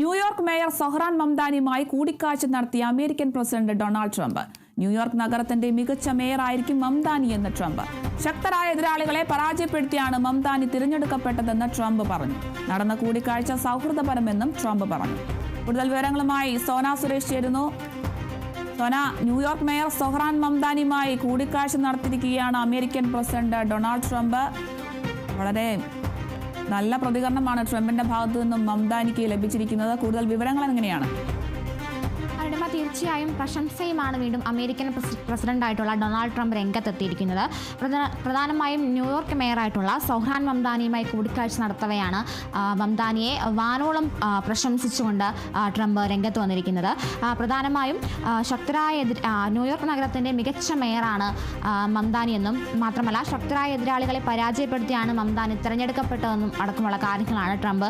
New York mayor Zohran മംദാനിയുമായി കൂടിക്കാഴ്ച നടത്തിയ American president Donald Trump. New York നഗരത്തിന്റെ മികച്ച മേയറായിരിക്കും മംദാനി എന്ന് ട്രംപ്. ശക്തരായ എതിരാളികളെ പരാജയപ്പെടുത്തിയാണ് മംദാനി തിരഞ്ഞെടുക്കപ്പെട്ടതെന്ന് ട്രംപ് പറഞ്ഞു. നടന്ന കൂടിക്കാഴ്ച സൗഹൃദപരമെന്നും ട്രംപ് പറഞ്ഞു. കൂടുതൽ വിവരങ്ങളുമായി സോന സുരേഷ് ചേരുന്നു. Sona New York mayor Zohran മംദാനിയുമായി കൂടിക്കാഴ്ച നടത്തിയിരിക്കുകയാണ് അമേരിക്കൻ പ്രസിഡന്റ് ഡൊണാൾഡ് ട്രംപ്. വളരെ നല്ല പ്രതികരണമാണ് ട്രംപിന്റെ ഭാഗത്തു നിന്നും മംദാനിക്ക് ലഭിച്ചിരിക്കുന്നത്. കൂടുതൽ വിവരങ്ങൾ എങ്ങനെയാണ് തീർച്ചയായും പ്രശംസയുമാണ് വീണ്ടും അമേരിക്കൻ പ്രസി- പ്രസിഡന്റായിട്ടുള്ള ഡൊണാൾഡ് ട്രംപ് രംഗത്തെത്തിയിരിക്കുന്നത്. പ്രധാനമായും ന്യൂയോർക്ക് മേയറായിട്ടുള്ള സൗഹാൻ മംദാനിയുമായി കൂടിക്കാഴ്ച നടത്തവെയാണ് മംദാനിയെ വാനോളം പ്രശംസിച്ചുകൊണ്ട് ട്രംപ് രംഗത്ത് വന്നിരിക്കുന്നത്. പ്രധാനമായും ശക്തരായ എതിർ ന്യൂയോർക്ക് നഗരത്തിന്റെ മികച്ച മേയറാണ് മംദാനി എന്നും മാത്രമല്ല ശക്തരായ എതിരാളികളെ പരാജയപ്പെടുത്തിയാണ് മംദാനി തിരഞ്ഞെടുക്കപ്പെട്ടതെന്നും അടക്കമുള്ള കാര്യങ്ങളാണ് ട്രംപ്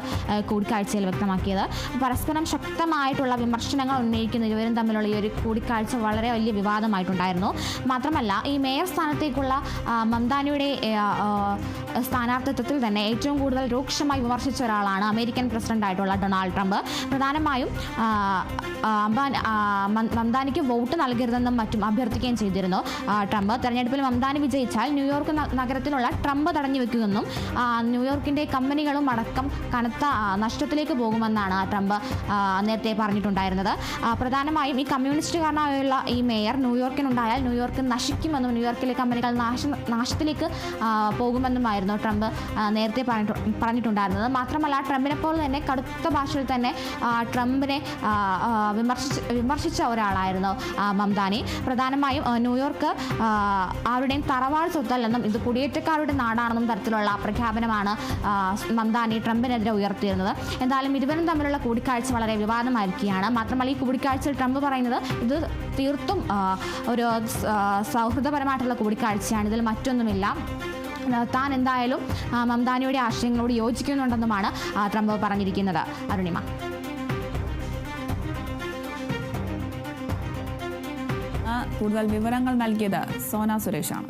കൂടിക്കാഴ്ചയിൽ വ്യക്തമാക്കിയത്. പരസ്പരം ശക്തമായിട്ടുള്ള വിമർശനങ്ങൾ ഉന്നയിക്കുന്ന ഇരുവരും തമ്മിലുള്ള ഈ ഒരു കൂടിക്കാഴ്ച വളരെ വലിയ വിവാദമായിട്ടുണ്ടായിരുന്നു. മാത്രമല്ല ഈ മേയർ സ്ഥാനത്തേക്കുള്ള ആ, സ്ഥാനാർത്ഥിത്വത്തിൽ തന്നെ ഏറ്റവും കൂടുതൽ രൂക്ഷമായി വിമർശിച്ച ഒരാളാണ് അമേരിക്കൻ പ്രസിഡന്റായിട്ടുള്ള ഡൊണാൾഡ് ട്രംപ്. പ്രധാനമായും അംബാൻ- മംദാനിക്ക് വോട്ട് നൽകരുതെന്നും മറ്റും അഭ്യർത്ഥിക്കുകയും ചെയ്തിരുന്നു. ട്രംപ് തെരഞ്ഞെടുപ്പിൽ മംദാനി വിജയിച്ചാൽ ന്യൂയോർക്ക് നഗരത്തിനുള്ള ട്രംപ് തടഞ്ഞു വെക്കുമെന്നും ന്യൂയോർക്കിന്റെ കമ്പനികളും അടക്കം കനത്ത നഷ്ടത്തിലേക്ക് പോകുമെന്നാണ് ട്രംപ് നേരത്തെ പറഞ്ഞിട്ടുണ്ടായിരുന്നത്. പ്രധാനമായും ഈ കമ്മ്യൂണിസ്റ്റുകാരനായുള്ള ഈ മേയർ ന്യൂയോർക്കിനുണ്ടായാൽ ന്യൂയോർക്ക് നശിക്കുമെന്നും ന്യൂയോർക്കിലെ കമ്പനികൾ നാശ നാശത്തിലേക്ക് ആ, പോകുമെന്നുമായിരുന്നു ട്രംപ് നേരത്തെ പറഞ്ഞിട്ട് പറഞ്ഞിട്ടുണ്ടായിരുന്നത്. മാത്രമല്ല ട്രംപിനെ പോലെ തന്നെ കടുത്ത ഭാഷയിൽ തന്നെ ട്രംപിനെ വിമർശിച്ച് വിമർശിച്ച ഒരാളായിരുന്നു മംദാനി. പ്രധാനമായും ന്യൂയോർക്ക് ആരുടെയും തറവാട് സ്വത്തല്ലെന്നും ഇത് കുടിയേറ്റക്കാരുടെ നാടാണെന്നും തരത്തിലുള്ള പ്രഖ്യാപനമാണ് മംദാനി ട്രംപിനെതിരെ ഉയർത്തിയിരുന്നത്. എന്തായാലും ഇരുവരും തമ്മിലുള്ള കൂടിക്കാഴ്ച വളരെ വിവാദമായിരിക്കുകയാണ്. മാത്രമല്ല ഈ കൂടിക്കാഴ്ചയിൽ ട്രംപ് പറയുന്നത് ഇത് തീർത്തും ഒരു സൗഹൃദപരമായിട്ടുള്ള കൂടിക്കാഴ്ചയാണ്. ഇതിൽ മറ്റൊന്നുമില്ല. താൻ എന്തായാലും മംദാനിയുടെ ആശയങ്ങളോട് യോജിക്കുന്നുണ്ടെന്നുമാണ് ട്രംപ് പറഞ്ഞിരിക്കുന്നത്. അരുണിമ. കൂടുതൽ വിവരങ്ങൾ നൽകിയത് സോന സുരേഷാണ്.